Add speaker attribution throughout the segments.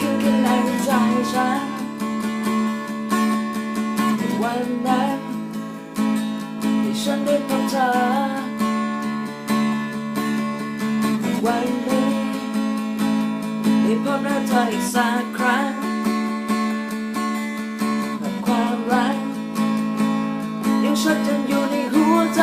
Speaker 1: ฉันในวันนั้นที่ฉันได้พบเธอ วันนี้ได้พบหน้าเธออีกสักครั้งและความรักยังชัดจนอยู่ในหัวใจ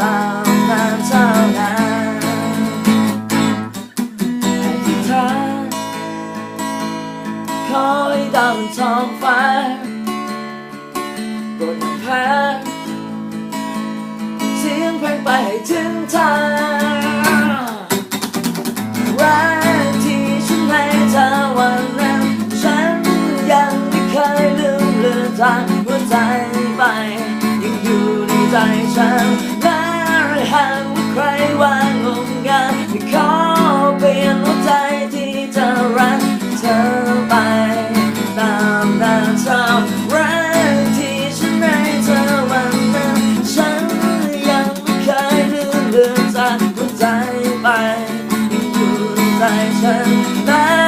Speaker 1: ตามนั้นเท่านั้นอธิษฐานขอให้ดาวบนท้องฟ้าบนแพเสียงเพลงไปให้ถึงทางรักที่ฉันใหาว่าใครว่างงงานไม่ขอเปลี่ยนหัวใจที่จะรักเธอไป ตามนาชอบรักที่ฉันให้เธอวันนั้นฉันยังไม่เคยลืมเลือนจากหัวใจไปอยู่ใจฉันได้